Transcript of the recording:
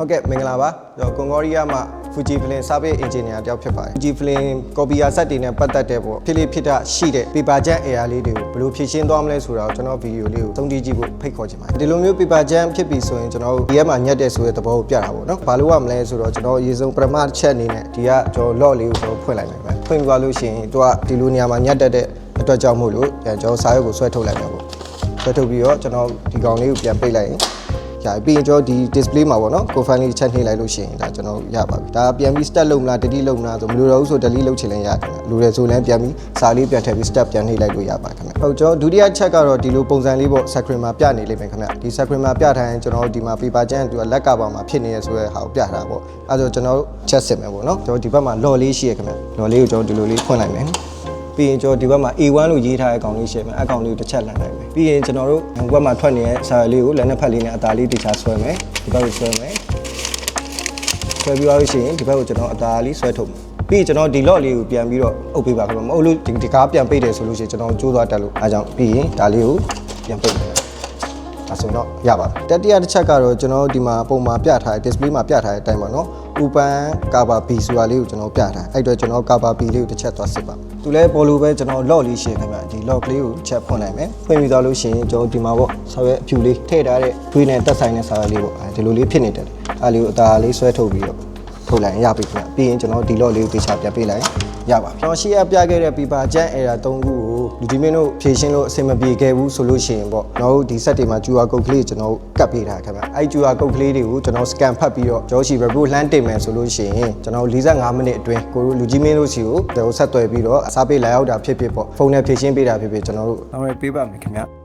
ဟုတ်ကဲ့မင်္ဂလာပါကျွန်တော်ကွန်ဂေါရီးယားမှာ Fujifilm Service Engineer တယောက်ဖြစ်ပါတယ် Fujifilm Copia set တွေနဲ့ပတ်သက်တဲ့ပေါ့ဖြစ်လိဖြစ်တာရှိတဲ့ paper jam area လေးတွေကိုဘယ်လိုဖြည့်ရှင်းသွားမလဲဆိုတာကိုကျွန်တော်ဗီဒီယိုလေးကိုသုံးကြည့်ကြည့်ဖို့ဖိတ်ခေါ်ချင်ပါတယ်ဒီလိုမျိုး paper jam ဖြစ်ပြီဆိုရင်ကျွန်တော်တို့ဒီရက်မှာညက်တဲ့ဆိုတဲ့သဘောကိုပြတာပေါ့နော်ဘာလို့ရမလဲဆိုတော့ကျွန်တော်အရေးဆုံးပထမတစ်ချက်အနေနဲ့ဒီကကျွန်တော် log လေးကိုကျွန်တော်ဖွင့်လိုက်မယ်ပဲဖွင့်သွားလို့ရှိရင်သူကဒီလိုနေရာမှာညက်တက်တဲ့အတွက်ကြောင့်မို့လို့ကျွန်တော်စာရွက်ကိုဆွဲထုတ်လိုက်မှာပေါ့ဆွဲထုတ်ပြီးတော့ကျွန်တော်ဒီကောင်လေးကိုပြန်ပိတ်လိုက်ရင် ရပြီးရင်ကျွန်တော်ဒီ display မှာပေါ့နော် profile လေးချက်နှိပ်လိုက်လို့ရှိရင်ဒါကျွန်တော်ရပါပြီဒါပြန်ပြီး step လုပ်မလား delete လုပ်မလားဆိုမလိုတော့ဘူးဆို delete လုပ်ချင်လည်းရတယ်ခင်ဗျလိုတယ်ဆိုလည်းပြန်ပြီးစာလေးပြန်ထည့်ပြီး step ပြန်နှိပ်လိုက်လို့ရပါခင်ဗျဟုတ်ကျွန်တော်ဒုတိယချက်ကတော့ဒီလိုပုံစံလေးပေါ့ screen မှာပြနေလိမ့်မယ်ခင်ဗျဒီ screen မှာပြထားရင်ကျွန်တော်တို့ဒီမှာ paper jam သူကလက်ကပါမှာဖြစ်နေရဆိုတဲ့ဟာကိုပြထားတာပေါ့အဲဒါဆိုကျွန်တော်တို့ချက်စစ်မယ်ပေါ့နော်ကျွန်တော်ဒီဘက်မှာ law လေးရှိရခင်ဗျ law လေးကိုကျွန်တော်ဒီလိုလေးဖွင့်လိုက်မယ် ပြီးရင်ကျွန်တော်ဒီဘက်မှာ A1 လို့ရေးထားတဲ့အကောင်လေးရှိမယ်အကောင်လေးကိုတစ်ချက်လန်လိုက်မယ်ပြီးရင်ကျွန်တော်တို့ဒီဘက်မှာထွက်နေတဲ့စာရွက်လေးကိုလက်နှစ်ဖက်လေးနဲ့အသားလေးတခြားဆွဲမယ်ဒီဘက်ကိုဆွဲမယ်ဆွဲပြီးသွားလို့ရှိရင်ဒီဘက်ကိုကျွန်တော်အသားလေးဆွဲထုတ်မယ်ပြီးရင်ကျွန်တော်ဒီ log လေးကိုပြန်ပြီးတော့အုပ်ပေးပါခင်ဗျမဟုတ်လို့ဒီဒီကားပြန်ပိတ်တယ်ဆိုလို့ရှိရင်ကျွန်တော်ကြိုးသွားတက်လို့အဲကြောင့်ပြီးရင်ဒါလေးကိုပြန်ပိတ်မယ် ဒါဆိုတော့ရပါပြီတတိယတစ်ချက်ကတော့ကျွန်တော်တို့ဒီမှာပုံမှာပြထားတဲ့ display မှာပြထားတဲ့အတိုင်းပါနော် open cover b ဆိုတာလေးကိုကျွန်တော်ပြထားအဲ့အတွက်ကျွန်တော် cover b လေးကိုတစ်ချက်သွားစစ်ပါသူလဲပေါ်လို့ပဲကျွန်တော် lock လေးရှင်းခင်ဗျဒီ lock လေးကိုချက်ဖွင့်လိုက်မယ်ဖွင့်ပြီးသွားလို့ရှိရင်ကျွန်တော်ဒီမှာပေါ့ဆောက်ရဲ့အဖြူလေးထည့်ထားတဲ့တွေးနဲ့တက်ဆိုင်တဲ့စာရွက်လေးပေါ့အဲဒီလိုလေးဖြစ်နေတယ်အဲ့လေးကိုအသာလေးဆွဲထုတ်ပြီးတော့ထုတ်လိုက်ရင်ရပြီခင်ဗျပြီးရင်ကျွန်တော်ဒီ lock လေးကိုတေချာပြန်ပေးလိုက်ရပါပြီကျွန်တော်ရှေ့ကပြခဲ့တဲ့ paper jam error 3ခုကို လူဒီမင်းတို့ဖြည့်ရှင်းလို့အဆင်မပြေခဲ့ဘူးဆိုလို့ရှိရင်ပေါ့ကျွန်တော်တို့ဒီ set တွေမှာ QR code ကလေးကျွန်တော်ကတ်ပေးထားခင်ဗျအဲ့ QR code ကလေးတွေကိုကျွန်တော် scan ဖတ်ပြီးတော့ကျွန်တော်ရှိ report လှမ်းတင်မယ်ဆိုလို့ရှိရင်ကျွန်တော်45မိနစ်အတွင်းကိုတို့လူကြီးမင်းတို့စီကိုကျွန်တော်ဆက်သွယ်ပြီးတော့အစားပေးလာရောက်တာဖြစ်ဖြစ်ပေါ့ဖုန်းနဲ့ဖြည့်ရှင်းပေးတာဖြစ်ဖြစ်ကျွန်တော်တို့နောက်ရပေးပါမယ်ခင်ဗျ